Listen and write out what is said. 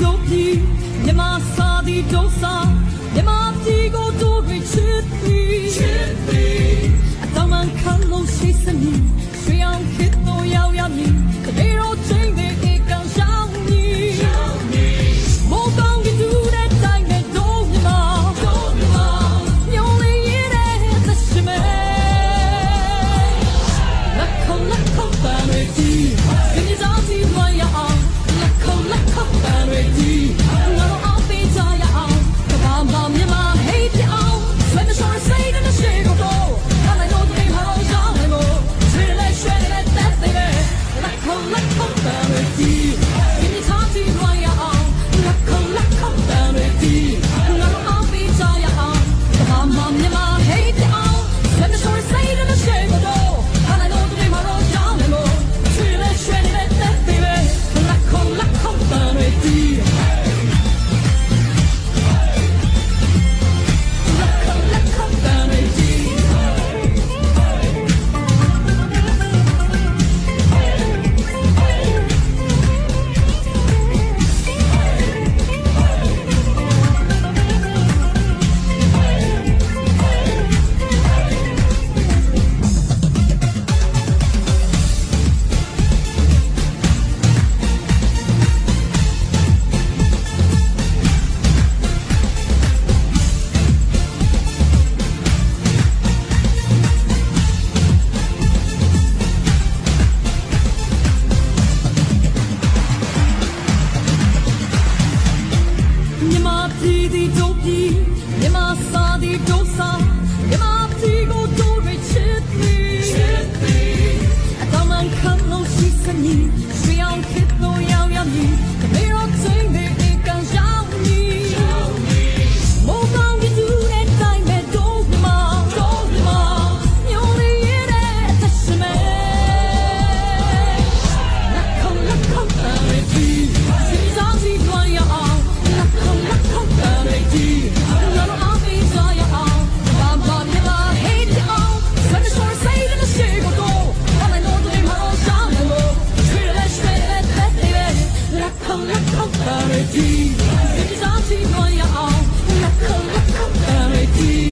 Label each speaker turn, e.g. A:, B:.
A: ဒုပြည့်မြမစာသည်ဒုစမြမပြည်ကိုတို့တွေချစ်သည်ချစ်သည်အတောင်မှခံလို့ရှိစမည်ရွှေအောင်ခေ သည်မြမစာသည်ဒုစာမြမသည်ကိုတို့ရချစ်သည်အတော်မှန်ခံလို့ရှိစမည် Confetti, dit is anti-royaal. Lekker, lekker, confetti.